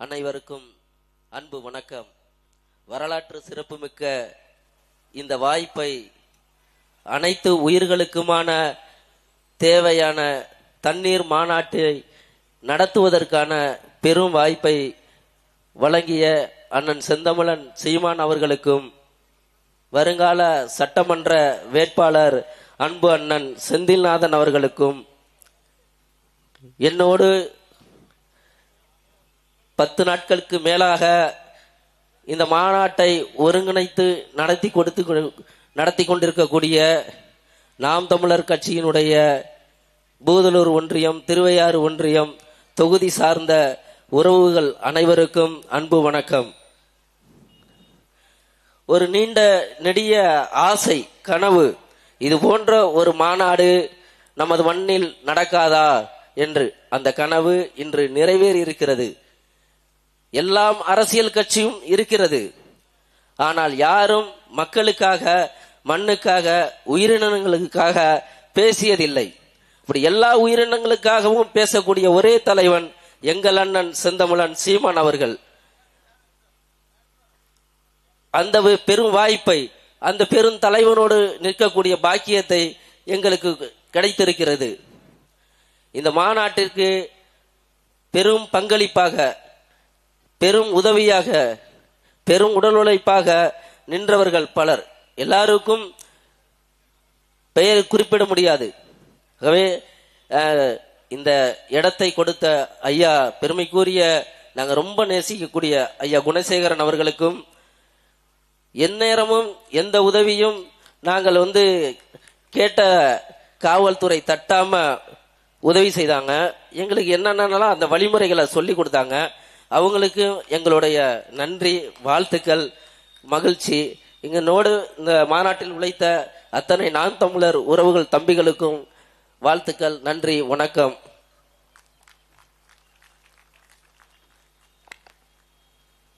அனைவருக்கும் அன்பு வணக்கம். வரலாற்று சிறப்புமிக்க இந்த வாய்ப்பை அனைத்து உயிர்களுக்குமான தேவையான தண்ணீர் மாநாட்டை நடத்துவதற்கான பெரும் வாய்ப்பை வழங்கிய அண்ணன் செந்தமிழன் சீமான் அவர்களுக்கும் வருங்கால சட்டமன்ற வேட்பாளர் அன்பு அண்ணன் செந்தில்நாதன் அவர்களுக்கும் என்னோடு பத்து நாட்களுக்கு மேலாக இந்த மாநாட்டை ஒருங்கிணைத்து நடத்தி கொடுத்து நடத்தி கொண்டிருக்கக்கூடிய நாம் தமிழர் கட்சியினுடைய பூதலூர் ஒன்றியம் திருவையாறு ஒன்றியம் தொகுதி சார்ந்த உறவுகள் அனைவருக்கும் அன்பு வணக்கம். ஒரு நீண்ட நெடிய ஆசை கனவு இது போன்ற ஒரு மாநாடு நமது மண்ணில் நடக்காதா? என்று அந்த கனவு இன்று நிறைவேறி இருக்கிறது எல்லாம் அரசியல் கட்சியும் இருக்கிறது. ஆனால் யாரும் மக்களுக்காக மண்ணுக்காக உயிரினங்களுக்காக பேசியதில்லை. இப்படி எல்லா உயிரினங்களுக்காகவும் பேசக்கூடிய ஒரே தலைவன் எங்கள் அண்ணன் செந்தமிழன் சீமான் அவர்கள். அந்த பெரும் வாய்ப்பை அந்த பெரும் தலைவனோடு நிற்கக்கூடிய பாக்கியத்தை எங்களுக்கு கிடைத்திருக்கிறது. இந்த மாநாட்டிற்கு பெரும் பங்களிப்பாக பெரும் உதவியாக பெரும் உடல் உழைப்பாக நின்றவர்கள் பலர். எல்லாருக்கும் பெயர் குறிப்பிட முடியாது. ஆகவே இந்த இடத்தை கொடுத்த ஐயா பெருமைக்குரிய நாங்க ரொம்ப நேசிக்கக்கூடிய ஐயா குணசேகரன் அவர்களுக்கும் எந்நேரமும் எந்த உதவியும் நாங்கள் வந்து கேட்ட காவல்துறை தட்டாம உதவி செய்தாங்க. எங்களுக்கு என்னென்னலாம் அந்த வழிமுறைகளை சொல்லி கொடுத்தாங்க. அவங்களுக்கு எங்களுடைய நன்றி வாழ்த்துக்கள் மகிழ்ச்சி. இங்கனோடு இந்த மாநாட்டில் உழைத்த அத்தனை நான் தமிழர் உறவுகள் தம்பிகளுக்கும் வாழ்த்துக்கள் நன்றி வணக்கம்.